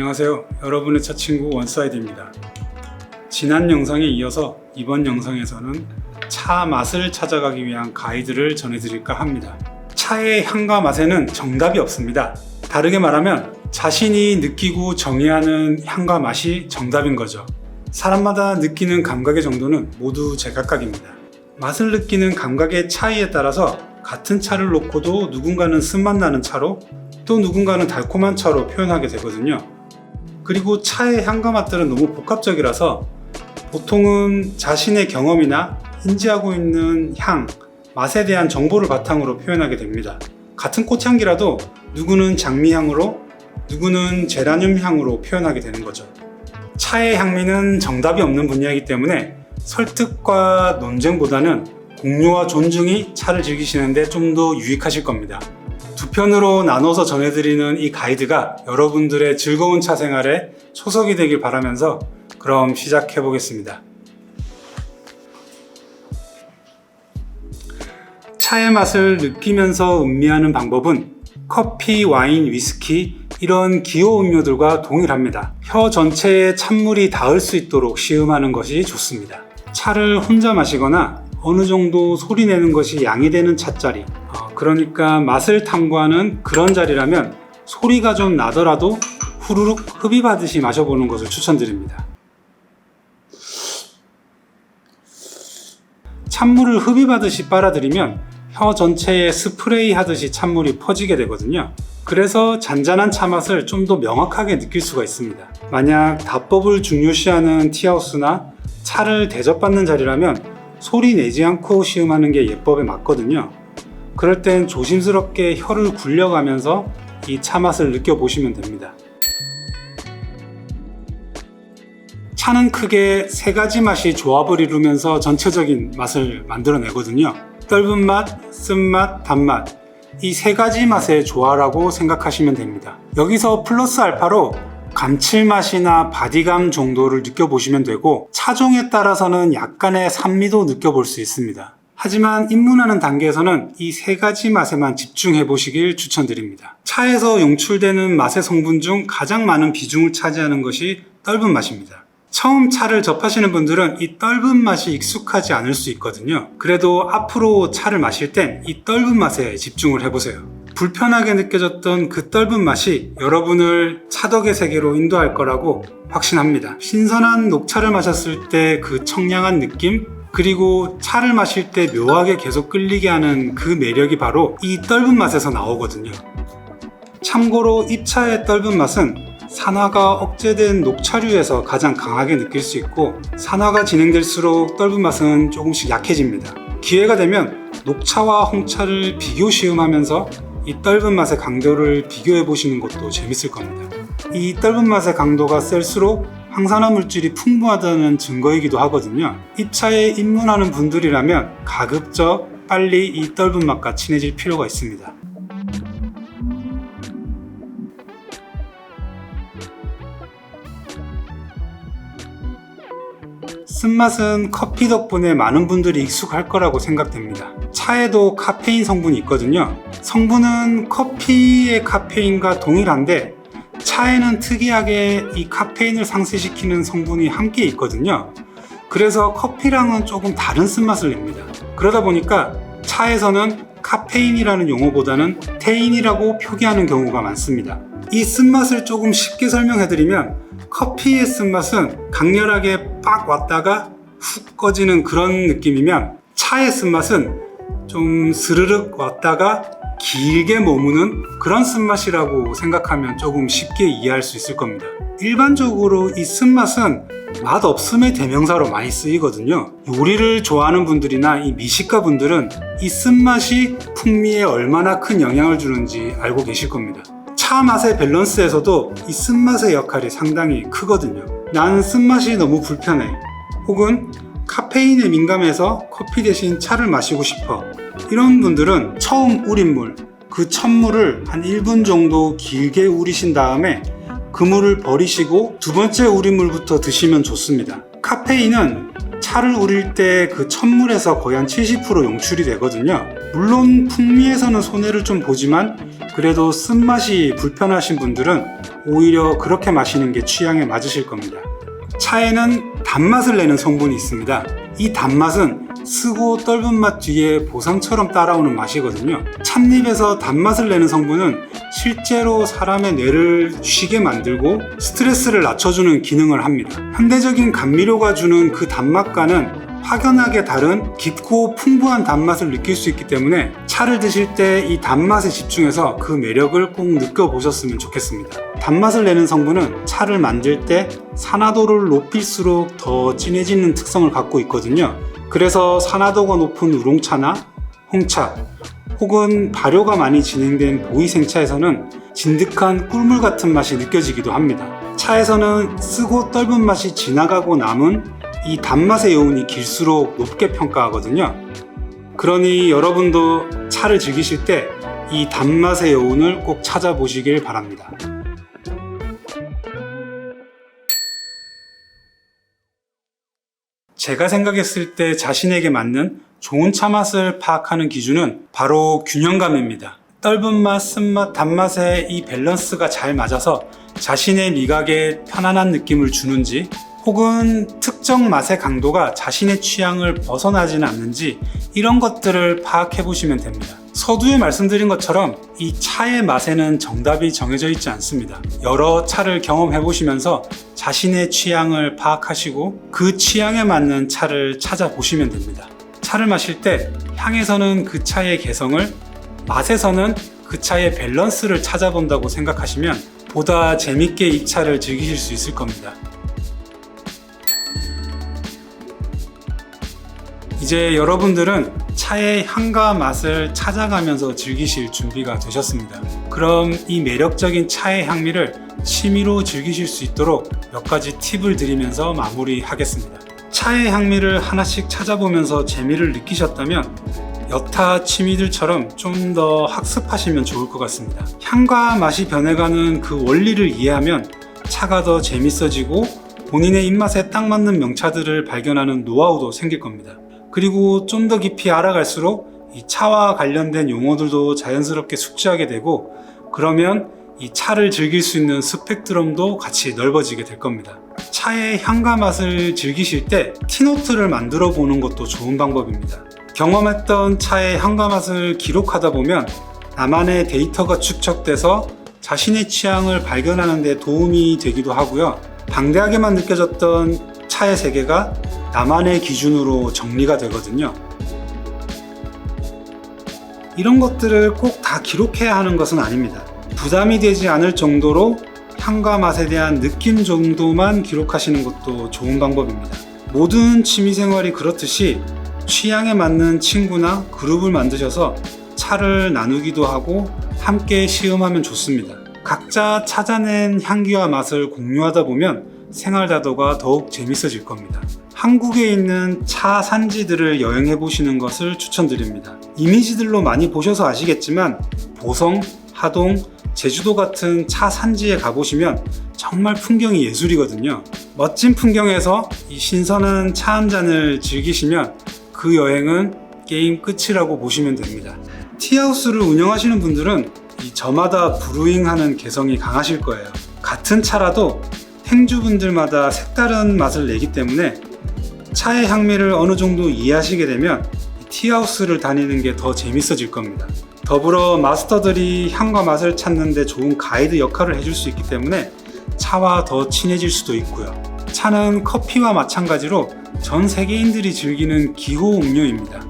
안녕하세요. 여러분의 첫 친구 원사이드입니다. 지난 영상에 이어서 이번 영상에서는 차 맛을 찾아가기 위한 가이드를 전해드릴까 합니다. 차의 향과 맛에는 정답이 없습니다. 다르게 말하면 자신이 느끼고 정의하는 향과 맛이 정답인 거죠. 사람마다 느끼는 감각의 정도는 모두 제각각입니다. 맛을 느끼는 감각의 차이에 따라서 같은 차를 놓고도 누군가는 쓴맛 나는 차로 또 누군가는 달콤한 차로 표현하게 되거든요. 그리고 차의 향과 맛들은 너무 복합적이라서 보통은 자신의 경험이나 인지하고 있는 향, 맛에 대한 정보를 바탕으로 표현하게 됩니다. 같은 꽃향기라도 누구는 장미향으로, 누구는 제라늄 향으로 표현하게 되는 거죠. 차의 향미는 정답이 없는 분야이기 때문에 설득과 논쟁보다는 공유와 존중이 차를 즐기시는데 좀 더 유익하실 겁니다. 두 편으로 나눠서 전해드리는 이 가이드가 여러분들의 즐거운 차 생활에 초석이 되길 바라면서 그럼 시작해 보겠습니다. 차의 맛을 느끼면서 음미하는 방법은 커피, 와인, 위스키 이런 기호 음료들과 동일합니다. 혀 전체에 찬물이 닿을 수 있도록 시음하는 것이 좋습니다. 차를 혼자 마시거나 어느 정도 소리 내는 것이 양해되는 차자리 어, 그러니까 맛을 탐구하는 그런 자리라면 소리가 좀 나더라도 후루룩 흡입하듯이 마셔보는 것을 추천드립니다. 찬물을 흡입하듯이 빨아들이면 혀 전체에 스프레이 하듯이 찬물이 퍼지게 되거든요. 그래서 잔잔한 차 맛을 좀 더 명확하게 느낄 수가 있습니다. 만약 답법을 중요시하는 티하우스나 차를 대접받는 자리라면 소리 내지 않고 시음하는 게 예법에 맞거든요. 그럴 땐 조심스럽게 혀를 굴려가면서 이 차 맛을 느껴보시면 됩니다. 차는 크게 세 가지 맛이 조합을 이루면서 전체적인 맛을 만들어내거든요. 떫은 맛, 쓴맛, 단맛. 이 세 가지 맛의 조화라고 생각하시면 됩니다. 여기서 플러스 알파로 감칠맛이나 바디감 정도를 느껴보시면 되고 차종에 따라서는 약간의 산미도 느껴볼 수 있습니다. 하지만 입문하는 단계에서는 이 세 가지 맛에만 집중해 보시길 추천드립니다. 차에서 용출되는 맛의 성분 중 가장 많은 비중을 차지하는 것이 떫은 맛입니다. 처음 차를 접하시는 분들은 이 떫은 맛이 익숙하지 않을 수 있거든요. 그래도 앞으로 차를 마실 땐 이 떫은 맛에 집중을 해보세요. 불편하게 느껴졌던 그 떫은 맛이 여러분을 차덕의 세계로 인도할 거라고 확신합니다. 신선한 녹차를 마셨을 때 그 청량한 느낌, 그리고 차를 마실 때 묘하게 계속 끌리게 하는 그 매력이 바로 이 떫은 맛에서 나오거든요. 참고로 입차의 떫은 맛은 산화가 억제된 녹차류에서 가장 강하게 느낄 수 있고 산화가 진행될수록 떫은 맛은 조금씩 약해집니다. 기회가 되면 녹차와 홍차를 비교 시음하면서 이 떫은 맛의 강도를 비교해 보시는 것도 재밌을 겁니다. 이 떫은 맛의 강도가 셀수록 항산화 물질이 풍부하다는 증거이기도 하거든요. 입차에 입문하는 분들이라면 가급적 빨리 이 떫은 맛과 친해질 필요가 있습니다. 쓴맛은 커피 덕분에 많은 분들이 익숙할 거라고 생각됩니다. 차에도 카페인 성분이 있거든요. 성분은 커피의 카페인과 동일한데 차에는 특이하게 이 카페인을 상쇄시키는 성분이 함께 있거든요. 그래서 커피랑은 조금 다른 쓴맛을 냅니다. 그러다 보니까 차에서는 카페인이라는 용어보다는 테인이라고 표기하는 경우가 많습니다. 이 쓴맛을 조금 쉽게 설명해드리면 커피의 쓴맛은 강렬하게 빡 왔다가 훅 꺼지는 그런 느낌이면 차의 쓴맛은 좀 스르륵 왔다가 길게 머무는 그런 쓴맛이라고 생각하면 조금 쉽게 이해할 수 있을 겁니다. 일반적으로 이 쓴맛은 맛 없음의 대명사로 많이 쓰이거든요. 요리를 좋아하는 분들이나 이 미식가 분들은 이 쓴맛이 풍미에 얼마나 큰 영향을 주는지 알고 계실 겁니다. 차 맛의 밸런스에서도 이 쓴맛의 역할이 상당히 크거든요. 나는 쓴맛이 너무 불편해. 혹은 카페인에 민감해서 커피 대신 차를 마시고 싶어. 이런 분들은 처음 우린 물, 그 첫물을 한 1분 정도 길게 우리신 다음에 그 물을 버리시고 두 번째 우린 물부터 드시면 좋습니다. 카페인은 차를 우릴 때 그 첫물에서 거의 한 70% 용출이 되거든요. 물론 풍미에서는 손해를 좀 보지만 그래도 쓴맛이 불편하신 분들은 오히려 그렇게 마시는 게 취향에 맞으실 겁니다. 차에는 단맛을 내는 성분이 있습니다. 이 단맛은 쓰고 떫은 맛 뒤에 보상처럼 따라오는 맛이거든요. 찻잎에서 단맛을 내는 성분은 실제로 사람의 뇌를 쉬게 만들고 스트레스를 낮춰주는 기능을 합니다. 현대적인 감미료가 주는 그 단맛과는 확연하게 다른 깊고 풍부한 단맛을 느낄 수 있기 때문에 차를 드실 때 이 단맛에 집중해서 그 매력을 꼭 느껴보셨으면 좋겠습니다. 단맛을 내는 성분은 차를 만들 때 산화도를 높일수록 더 진해지는 특성을 갖고 있거든요. 그래서 산화도가 높은 우롱차나 홍차 혹은 발효가 많이 진행된 보이생차에서는 진득한 꿀물 같은 맛이 느껴지기도 합니다. 차에서는 쓰고 떫은 맛이 지나가고 남은 이 단맛의 여운이 길수록 높게 평가하거든요. 그러니 여러분도 차를 즐기실 때 이 단맛의 여운을 꼭 찾아보시길 바랍니다. 제가 생각했을 때 자신에게 맞는 좋은 차 맛을 파악하는 기준은 바로 균형감입니다. 떫은 맛, 쓴맛, 단맛의 이 밸런스가 잘 맞아서 자신의 미각에 편안한 느낌을 주는지 혹은 특정 맛의 강도가 자신의 취향을 벗어나지는 않는지 이런 것들을 파악해 보시면 됩니다. 서두에 말씀드린 것처럼 이 차의 맛에는 정답이 정해져 있지 않습니다. 여러 차를 경험해 보시면서 자신의 취향을 파악하시고 그 취향에 맞는 차를 찾아보시면 됩니다. 차를 마실 때 향에서는 그 차의 개성을 맛에서는 그 차의 밸런스를 찾아본다고 생각하시면 보다 재밌게 이 차를 즐기실 수 있을 겁니다. 이제 여러분들은 차의 향과 맛을 찾아가면서 즐기실 준비가 되셨습니다. 그럼 이 매력적인 차의 향미를 취미로 즐기실 수 있도록 몇 가지 팁을 드리면서 마무리하겠습니다. 차의 향미를 하나씩 찾아보면서 재미를 느끼셨다면 여타 취미들처럼 좀 더 학습하시면 좋을 것 같습니다. 향과 맛이 변해가는 그 원리를 이해하면 차가 더 재밌어지고 본인의 입맛에 딱 맞는 명차들을 발견하는 노하우도 생길 겁니다. 그리고 좀 더 깊이 알아갈수록 이 차와 관련된 용어들도 자연스럽게 숙지하게 되고 그러면 이 차를 즐길 수 있는 스펙트럼도 같이 넓어지게 될 겁니다. 차의 향과 맛을 즐기실 때 티노트를 만들어 보는 것도 좋은 방법입니다. 경험했던 차의 향과 맛을 기록하다 보면 나만의 데이터가 축적돼서 자신의 취향을 발견하는 데 도움이 되기도 하고요. 방대하게만 느껴졌던 차의 세계가 나만의 기준으로 정리가 되거든요. 이런 것들을 꼭 다 기록해야 하는 것은 아닙니다. 부담이 되지 않을 정도로 향과 맛에 대한 느낌 정도만 기록하시는 것도 좋은 방법입니다. 모든 취미생활이 그렇듯이 취향에 맞는 친구나 그룹을 만드셔서 차를 나누기도 하고 함께 시음하면 좋습니다. 각자 찾아낸 향기와 맛을 공유하다 보면 생활 다도가 더욱 재밌어질 겁니다. 한국에 있는 차 산지들을 여행해 보시는 것을 추천드립니다. 이미지들로 많이 보셔서 아시겠지만 보성, 하동, 제주도 같은 차 산지에 가보시면 정말 풍경이 예술이거든요. 멋진 풍경에서 이 신선한 차 한 잔을 즐기시면 그 여행은 게임 끝이라고 보시면 됩니다. 티하우스를 운영하시는 분들은 이 저마다 브루잉하는 개성이 강하실 거예요. 같은 차라도 행주분들마다 색다른 맛을 내기 때문에 차의 향미를 어느 정도 이해하시게 되면 티하우스를 다니는 게 더 재밌어질 겁니다. 더불어 마스터들이 향과 맛을 찾는데 좋은 가이드 역할을 해줄 수 있기 때문에 차와 더 친해질 수도 있고요. 차는 커피와 마찬가지로 전 세계인들이 즐기는 기호 음료입니다.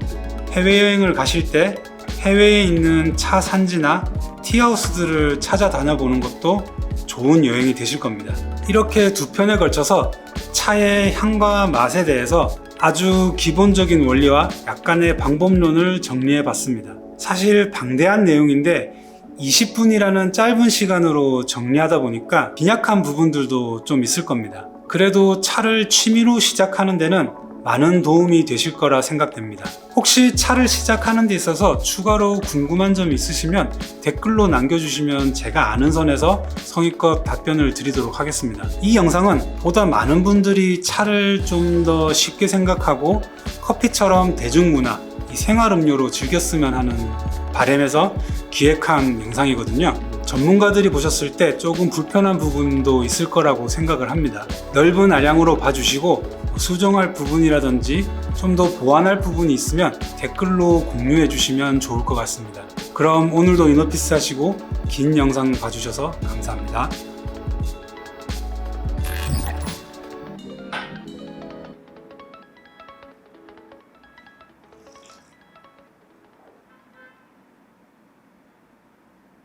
해외여행을 가실 때 해외에 있는 차 산지나 티하우스들을 찾아다녀 보는 것도 좋은 여행이 되실 겁니다. 이렇게 두 편에 걸쳐서 차의 향과 맛에 대해서 아주 기본적인 원리와 약간의 방법론을 정리해 봤습니다. 사실 방대한 내용인데 20분이라는 짧은 시간으로 정리하다 보니까 빈약한 부분들도 좀 있을 겁니다. 그래도 차를 취미로 시작하는 데는 많은 도움이 되실 거라 생각됩니다. 혹시 차를 시작하는 데 있어서 추가로 궁금한 점 있으시면 댓글로 남겨주시면 제가 아는 선에서 성의껏 답변을 드리도록 하겠습니다. 이 영상은 보다 많은 분들이 차를 좀 더 쉽게 생각하고 커피처럼 대중문화, 이 생활음료로 즐겼으면 하는 바람에서 기획한 영상이거든요. 전문가들이 보셨을 때 조금 불편한 부분도 있을 거라고 생각을 합니다. 넓은 아량으로 봐주시고 수정할 부분이라든지 좀 더 보완할 부분이 있으면 댓글로 공유해 주시면 좋을 것 같습니다. 그럼 오늘도 이너피스 하시고 긴 영상 봐주셔서 감사합니다.